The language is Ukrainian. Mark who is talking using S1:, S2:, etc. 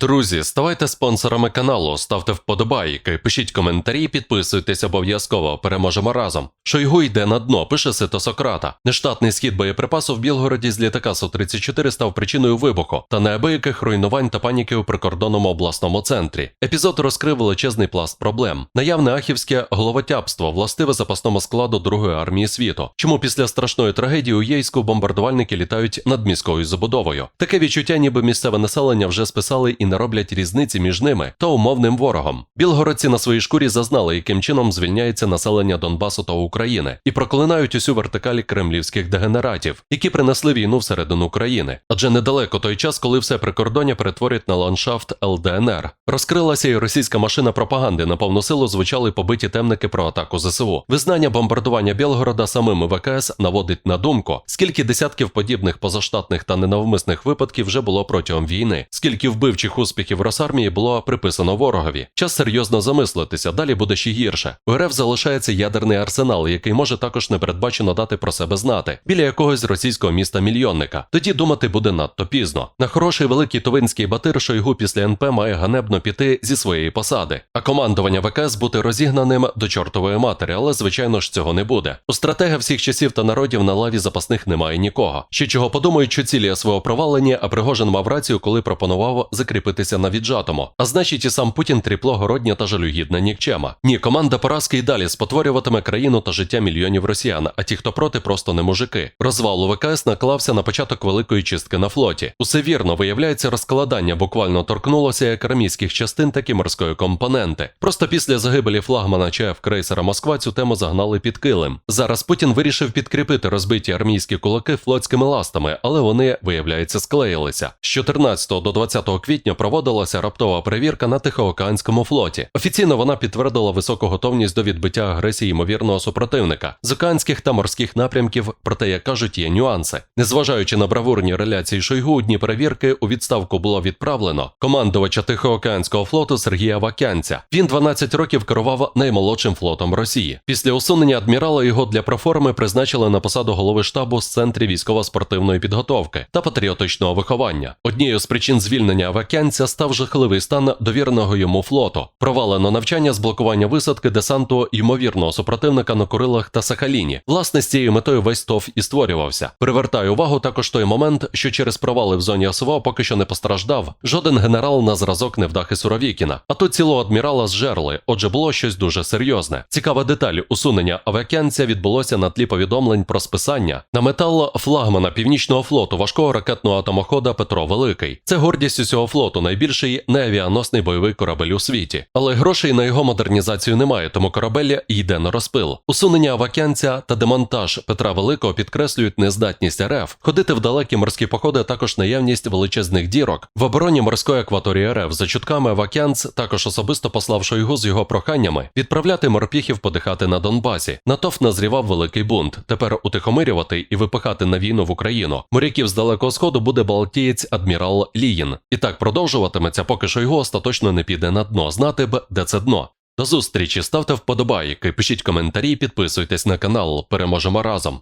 S1: Друзі, ставайте спонсорами каналу, ставте вподобайки, пишіть коментарі, підписуйтесь обов'язково. Переможемо разом. Шойгу йде на дно, пише Сито Сократа. Нештатний схід боєприпасу в Білгороді з літака Су-34 став причиною вибуху та неабияких руйнувань та паніки у прикордонному обласному центрі. Епізод розкрив величезний пласт проблем. Наявне ахівське головотяпство властиве запасному складу Другої армії світу. Чому після страшної трагедії у Єйську бомбардувальники літають над міською забудовою? Таке відчуття, ніби місцеве населення вже списали і не роблять різниці між ними та умовним ворогом. Білгородці на своїй шкурі зазнали, яким чином звільняється населення Донбасу та України, і проклинають усю вертикалі кремлівських дегенератів, які принесли війну всередину країни. Адже недалеко той час, коли все прикордоння перетворять на ландшафт ЛДНР. Розкрилася і російська машина пропаганди на повну силу звучали побиті темники про атаку ЗСУ. Визнання бомбардування Білгорода самими ВКС наводить на думку, скільки десятків подібних позаштатних та ненавмисних випадків вже було протягом війни, скільки вбивчих успіхів Росармії було приписано ворогові. Час серйозно замислитися, далі буде ще гірше. У РФ залишається ядерний арсенал, який може також непередбачено дати про себе знати, біля якогось російського міста мільйонника. Тоді думати буде надто пізно. На хороший великий тувинський батир Шойгу після НП має ганебно піти зі своєї посади, а командування ВКС бути розігнаним до чортової матері, але звичайно ж цього не буде. У стратега всіх часів та народів на лаві запасних немає нікого. Ще чого подумають, що цілі свого провалення, а Пригожин мав рацію, коли пропонував закріпитися на віджатому. А значить, і сам Путін тріпло городня та жалюгідна нікчема. Ні, команда поразки й далі спотворюватиме країну та життя мільйонів росіян, а ті, хто проти, просто не мужики. Розвал ВКС наклався на початок великої чистки на флоті. Усе вірно, виявляється, розкладання буквально торкнулося як армійських частин, так і морської компоненти. Просто після загибелі флагмана ЧФ крейсера Москва цю тему загнали під килим. Зараз Путін вирішив підкріпити розбиті армійські кулаки флотськими ластами, але вони, виявляється, склеїлися. З 14 до 20 квітня проводилася раптова перевірка на Тихоокеанському флоті. Офіційно вона підтвердила високу готовність до відбиття агресії ймовірного супротивника з океанських та морських напрямків, проте, як кажуть, є нюанси. Незважаючи на бравурні реляції Шойгу, дні перевірки у відставку було відправлено командувача Тихоокеанського флоту Сергія Вакянця. Він 12 років керував наймолодшим флотом Росії. Після усунення адмірала його для проформи призначили на посаду голови штабу з центрі військово-спортивної підготовки та патріотичного виховання. Однією з причин звільнення Вакянця став жахливий стан довіреного йому флоту, провалено навчання з блокування висадки десанту ймовірного супротивника на Курилах та Сахаліні. Власне, з цією метою весь ТОВ і створювався. Привертаю увагу також той момент, що через провали в зоні СВО поки що не постраждав жоден генерал на зразок невдахи Суровікіна. А тут цілого адмірала зжерли, отже, було щось дуже серйозне. Цікава деталь усунення авіакянця відбулося на тлі повідомлень про списання на метал флагмана північного флоту важкого ракетного атомохода Петро Великий. Це гордість усього флоту, найбільший неавіаносний бойовий корабель у світі. Але грошей на його модернізацію немає, тому корабель йде на розпил. Усунення авакянця та демонтаж Петра Великого підкреслюють нездатність РФ ходити в далекі морські походи, також наявність величезних дірок в обороні морської акваторії РФ. За чутками Авакянц також особисто послав Шойгу з його проханнями відправляти морпіхів подихати на Донбасі. Натовп назрівав великий бунт. Тепер утихомирювати і випихати на війну в Україну. Моряків з далекого сходу буде балтієць адмірал Ліїн. І так продовжуватиметься, поки Шойгу остаточно не піде на дно. Знати б, де це дно. До зустрічі, ставте вподобайки, пишіть коментарі, підписуйтесь на канал. Переможемо разом.